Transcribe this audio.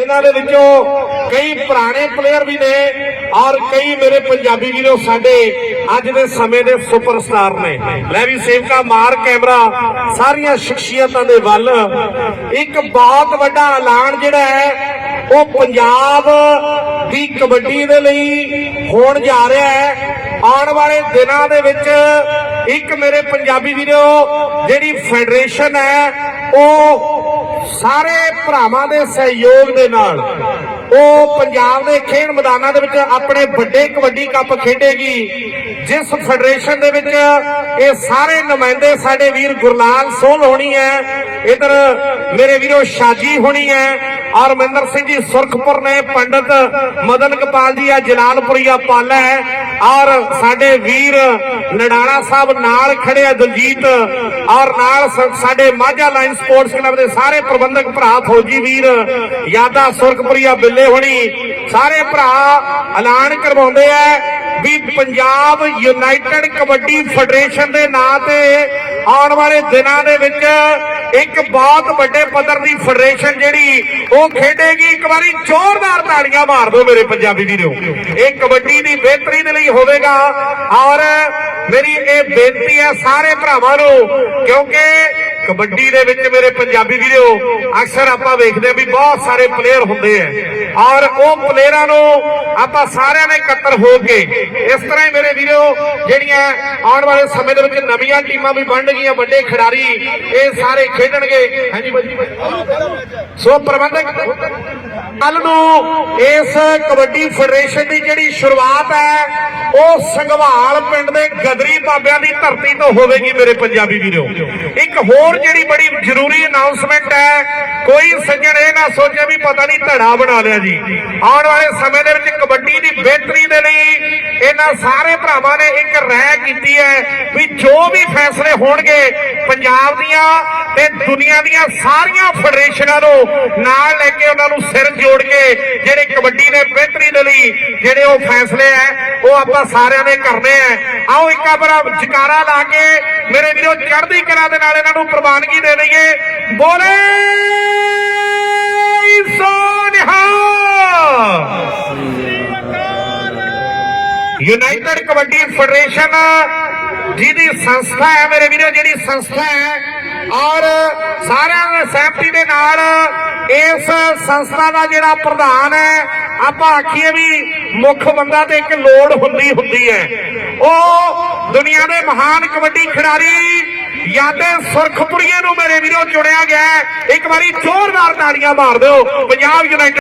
ਇਹਨਾਂ ਦੇ ਵਿੱਚੋਂ ਕਈ ਪੁਰਾਣੇ ਪਲੇਅਰ ਵੀ ਨੇ ਔਰ ਕਈ ਮੇਰੇ ਪੰਜਾਬੀ ਵੀਰੋ ਸਾਡੇ ਅੱਜ ਦੇ ਸਮੇਂ ਦੇ ਸੁਪਰਸਟਾਰ ਨੇ। ਲੈ ਵੀ ਸੇਵਕਾ ਮਾਰ ਕੈਮਰਾ, ਸਾਰੀਆਂ ਸ਼ਖਸੀਅਤਾਂ ਦੇ ਵੱਲ। ਇੱਕ ਬਹੁਤ ਵੱਡਾ ਐਲਾਨ ਜਿਹੜਾ ਹੈ, ਉਹ ਪੰਜਾਬ ਦੀ ਕਬੱਡੀ ਦੇ ਲਈ ਹੋਣ ਜਾ ਰਿਹਾ ਹੈ। ਆਉਣ ਵਾਲੇ ਦਿਨਾਂ ਦੇ ਵਿੱਚ ਇੱਕ ਮੇਰੇ ਪੰਜਾਬੀ ਵੀਰੋ, ਜਿਹੜੀ ਫੈਡਰੇਸ਼ਨ ਹੈ, ਉਹ ਸਾਰੇ ਭਰਾਵਾਂ ਦੇ ਸਹਿਯੋਗ ਦੇ ਨਾਲ ਉਹ ਪੰਜਾਬ ਦੇ ਖੇਡ ਮੈਦਾਨਾਂ ਦੇ ਵਿੱਚ ਆਪਣੇ ਵੱਡੇ ਕਬੱਡੀ ਕੱਪ ਖੇਡੇਗੀ, ਜਿਸ ਫੈਡਰੇਸ਼ਨ ਦੇ ਵਿੱਚ ਇਹ ਸਾਰੇ ਨੁਮਾਇੰਦੇ ਸਾਡੇ ਵੀਰ ਗੁਰਲਾਲ ਸੋਲ ਹੋਣੀ ਹੈ, ਇਧਰ ਮੇਰੇ ਵੀਰੋ ਸ਼ਾਜੀ ਹੋਣੀ ਹੈ ਔਰ ਮਹਿੰਦਰ ਸਿੰਘ ਜੀ ਸੁਰਖਪੁਰ ਨੇ ਪੰਡਤ ਮਦਨ ਗੋਪਾਲ ਜੀ ਆ, ਜਲਾਲਪੁਰੀਆ ਪਾਲਾ ਹੈ ਔਰ ਸਾਡੇ ਵੀਰ ਨਡਾਣਾ ਸਾਹਿਬ ਨਾਲ ਖੜੇ ਆ ਦਲਜੀਤ, ਔਰ ਨਾਲ ਸਾਡੇ ਮਾਝਾ ਲਾਈਨ ਸਪੋਰਟਸ ਕਲੱਬ ਦੇ ਸਾਰੇ ਪ੍ਰਬੰਧਕ ਭਰਾ ਫੌਜੀ ਵੀਰ, ਯਾਦਾ ਸੁਰਖਪੁਰੀਆ ਬਿੱਲੇ ਹੋਣੀ, ਸਾਰੇ ਭਰਾ ਐਲਾਨ ਕਰਵਾਉਂਦੇ ਆ ਵੀ ਪੰਜਾਬ ਯੂਨਾਈਟਿਡ ਕਬੱਡੀ ਫੈਡਰੇਸ਼ਨ ਦੇ ਨਾਂ ਤੇ ਆਉਣ ਵਾਲੇ ਦਿਨਾਂ ਦੇ ਵਿੱਚ ਇੱਕ ਬਹੁਤ ਵੱਡੇ ਪੱਧਰ ਦੀ ਫੈਡਰੇਸ਼ਨ ਜਿਹੜੀ, ਉਹ ਖੇਡੇਗੀ। ਇੱਕ ਵਾਰੀ ਜ਼ੋਰਦਾਰ ਤਾੜੀਆਂ ਮਾਰ ਦਿਓ ਮੇਰੇ ਪੰਜਾਬੀ ਵੀਰੋ। ਇਹ ਕਬੱਡੀ ਦੀ ਬਿਹਤਰੀ ਦੇ ਲਈ ਹੋਵੇਗਾ। ਔਰ ਮੇਰੀ ਇਹ ਬੇਨਤੀ ਹੈ ਸਾਰੇ ਭਰਾਵਾਂ ਨੂੰ, ਕਿਉਂਕਿ ਕਬੱਡੀ ਦੇ ਵਿੱਚ ਮੇਰੇ ਪੰਜਾਬੀ ਵੀਰੋ, ਅਕਸਰ ਆਪਾਂ ਵੇਖਦੇ ਹਾਂ ਵੀ ਬਹੁਤ ਸਾਰੇ ਪਲੇਅਰ ਹੁੰਦੇ ਆ। ਔਰ ਉਹ ਪਲੇਅਰਾਂ ਨੂੰ ਆਪਾਂ ਸਾਰਿਆਂ ਨੇ ਇਕੱਤਰ ਹੋ ਕੇ, ਇਸ ਤਰ੍ਹਾਂ ਹੀ ਮੇਰੇ ਵੀਰੋ, ਜਿਹੜੀਆਂ ਆਉਣ ਵਾਲੇ ਸਮੇਂ ਦੇ ਵਿੱਚ ਨਵੀਆਂ ਟੀਮਾਂ ਵੀ ਬਣਨਗੀਆਂ ਵੱਡੇ ਖਿਡਾਰੀ, ਇਹ ਸਾਰੇ ਖੇਡਣਗੇ। ਹਾਂਜੀ ਬਾਜੀ ਸੋ ਪ੍ਰਬੰਧਕ ਕੱਲ ਨੂੰ ਇਸ ਕਬੱਡੀ ਫੈਡਰੇਸ਼ਨ ਦੀ ਜਿਹੜੀ ਸ਼ੁਰੂਆਤ ਹੈ, ਉਹ ਸੰਘਵਾਲ ਪਿੰਡ ਦੇ ਗਦਰੀ ਬਾਬਿਆਂ ਦੀ ਧਰਤੀ ਤੋਂ ਹੋਵੇਗੀ ਮੇਰੇ ਪੰਜਾਬੀ ਵੀਰੋ। ਇੱਕ ਹੋਰ ਜਿਹੜੀ ਬੜੀ ਜ਼ਰੂਰੀ ਅਨਾਉਂਸਮੈਂਟ ਹੈ, ਕੋਈ ਸੱਜਣ ਇਹ ਨਾ ਸੋਚੇ ਵੀ ਪਤਾ ਨਹੀਂ ਧੜਾ ਬਣਾ ਲਿਆ ਜੀ। ਆਉਣ ਵਾਲੇ ਸਮੇਂ ਦੇ ਵਿੱਚ ਕਬੱਡੀ ਦੀ ਬਿਹਤਰੀ ਦੇ ਲਈ ਇਹਨਾਂ ਸਾਰੇ ਭਰਾਵਾਂ ਨੇ ਇੱਕ ਰਾਇ ਕੀਤੀ ਹੈ ਵੀ ਜੋ ਵੀ ਫੈਸਲੇ ਹੋਣਗੇ, ਪੰਜਾਬ ਦੀਆਂ ਤੇ ਦੁਨੀਆ ਦੀਆਂ ਸਾਰੀਆਂ ਫੈਡਰੇਸ਼ਨਾਂ ਨੂੰ ਨਾਲ ਲੈ ਕੇ ਉਹਨਾਂ ਨੂੰ ਸਿਰ ਜੋੜ ਕੇ ਜਿਹੜੇ ਕਬੱਡੀ ਦੇ ਬਿਹਤਰੀ ਦੇ ਲਈ ਜਿਹੜੇ ਉਹ ਫੈਸਲੇ ਹੈ, ਉਹ ਆਪਾਂ ਸਾਰਿਆਂ ਨੇ ਕਰਨੇ ਆ ਆਓ ਇੱਕ ਵਾਰ ਜਕਾਰਾ ਲਾ ਕੇ ਮੇਰੇ ਵੀਰੋ ਚੜ੍ਹਦੀ ਕਲਾ ਦੇ ਨਾਲ ਇਹਨਾਂ ਨੂੰ ਪ੍ਰਵਾਨਗੀ ਦੇ ਦਈਏ। ਬੋਲੇ ਸੋਨਿਹਾ ਯੂਨਾਈਟਿਡ ਕਬੱਡੀ ਫੈਡਰੇਸ਼ਨ ਜਿਹਦੀ ਸੰਸਥਾ ਹੈ ਮੇਰੇ ਵੀਰੋ, ਜਿਹੜੀ ਸੰਸਥਾ ਹੈ। ਔਰ ਸਾਰਿਆਂ ਦੇ ਸਹਿਮਤੀ ਦੇ ਨਾਲ ਇਸ ਸੰਸਥਾ ਦਾ ਜਿਹੜਾ ਪ੍ਰਧਾਨ ਹੈ, ਆਪਾਂ ਆਖੀਏ ਵੀ ਮੁੱਖ ਬੰਦਾ ਤੇ ਇੱਕ ਲੋੜ ਹੁੰਦੀ ਹੁੰਦੀ ਹੈ। ਉਹ ਦੁਨੀਆ ਦੇ ਮਹਾਨ ਕਬੱਡੀ ਖਿਡਾਰੀ ਯਾਦੇ ਸੁਰਖਪੁਰੀਏ ਨੂੰ ਮੇਰੇ ਵੀਰੋ ਚੁਣਿਆ ਗਿਆ ਇੱਕ ਵਾਰੀ ਜ਼ੋਰਦਾਰ ਤਾੜੀਆਂ ਮਾਰ ਦਿਓ। ਪੰਜਾਬ ਯੂਨਾਈਟਿਡ